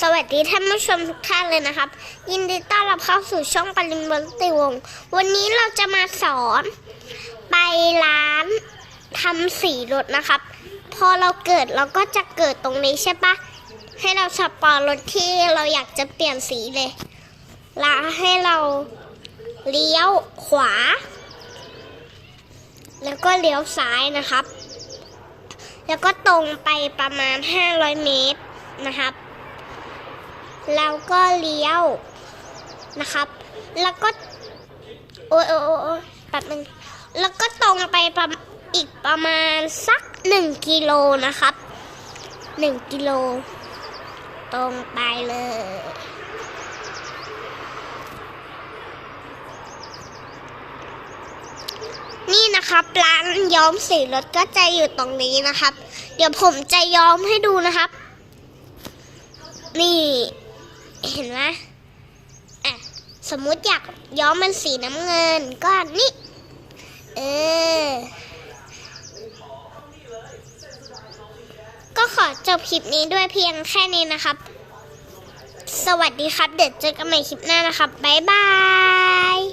สวัสดีท่านผู้ชมทุกท่านเลยนะครับ ยินดีต้อนรับเข้าสู่ช่องปริมบนติวง วันนี้เราจะมาสอน ไปร้านทำสีรถนะครับ พอเราเกิดเราก็จะเกิดตรงนี้ใช่ปะให้เราสปอร์รถที่เราอยากจะเปลี่ยนสีเลยแล้วให้เราเลี้ยวขวา แล้วก็เลี้ยวซ้ายนะครับ แล้วก็ตรงไปประมาณ 500 เมตรนะครับ แล้วก็เลี้ยวนะครับ แล้วก็ โอ้ยโอ้ยโอ้ยโอ้ยแป๊บนึงแล้วก็ตรงไปประมาณอีกประมาณสักหนึ่งกิโลนะครับหนึ่งกิโล ตรงไปเลย นี่นะครับร้านย้อมสีรถก็จะอยู่ตรงนี้นะครับ เดี๋ยวผมจะย้อมให้ดูนะครับ นี่ เห็นไหมอะสมมุติอยากย้อมมันสีน้ำเงินก็นี่ เออ ก็ขอจบคลิปนี้ด้วยเพียงแค่นี้นะครับ สวัสดีครับ เดี๋ยวเจอกันใหม่คลิปหน้านะครับ บ๊ายบาย